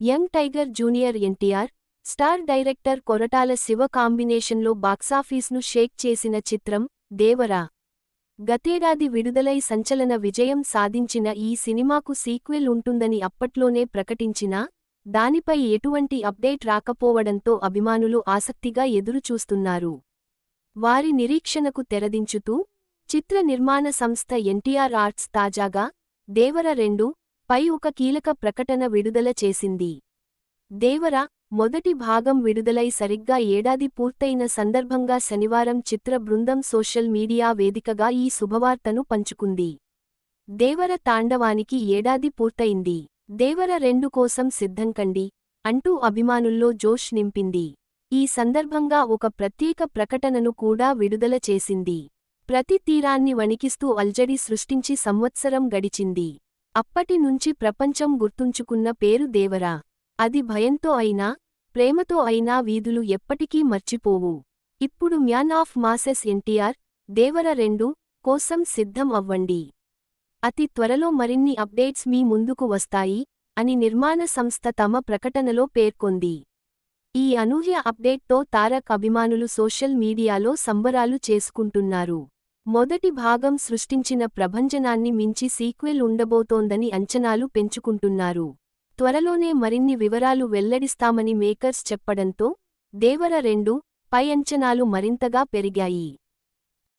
Young tiger junior NTR star director Koratala Siva కాంబినేషన్లో బాక్సాఫీస్ను షేక్ చేసిన చిత్రం దేవరా. గతేడాది విడుదలై సంచలన విజయం సాధించిన ఈ సినిమాకు సీక్వెల్ ఉంటుందని అప్పట్లోనే ప్రకటించినా దానిపై ఎటువంటి అప్డేట్ రాకపోవడంతో అభిమానులు ఆసక్తిగా ఎదురుచూస్తున్నారు. వారి నిరీక్షణకు తెరదించుతూ చిత్ర నిర్మాణ సంస్థ ఎన్టీఆర్ ఆర్ట్స్ తాజాగా దేవర రెండు పై ఒక కీలక ప్రకటన విడుదల చేసింది. దేవర మొదటి భాగం విడుదలై సరిగ్గా ఏడాది పూర్తయిన సందర్భంగా శనివారం చిత్ర బృందం సోషల్ మీడియా వేదికగా ఈ శుభవార్తను పంచుకుంది. దేవర తాండవానికి ఏడాది పూర్తయింది. దేవర రెండు కోసం సిద్ధంకండి అంటూ అభిమానుల్లో జోష్ నింపింది. ఈ సందర్భంగా ఒక ప్రత్యేక ప్రకటనను కూడా విడుదల చేసింది. ప్రతి తీరాన్ని వణికిస్తూ అల్జడి సృష్టించి సంవత్సరం గడిచింది. అప్పటి నుంచి ప్రపంచం గుర్తుంచుకున్న పేరు దేవరా. అది భయంతో అయినా ప్రేమతో అయినా వీధులు ఎప్పటికీ మర్చిపోవు. ఇప్పుడు man of masses NTR Devara రెండు కోసం సిద్ధం అవ్వండి. అతి త్వరలో మరిన్ని అప్డేట్స్ మీ ముందుకు వస్తాయి అని నిర్మాణ సంస్థ తమ ప్రకటనలో పేర్కొంది. ఈ అనూహ్య అప్డేట్తో తారక్ అభిమానులు సోషల్ మీడియాలో సంబరాలు చేసుకుంటున్నారు. మొదటి భాగం సృష్టించిన ప్రభంజనాన్ని మించి సీక్వెల్ ఉండబోతోందని అంచనాలు పెంచుకుంటున్నారు. త్వరలోనే మరిన్ని వివరాలు వెల్లడిస్తామని మేకర్స్ చెప్పడంతో దేవర రెండు పై అంచనాలు మరింతగా పెరిగాయి.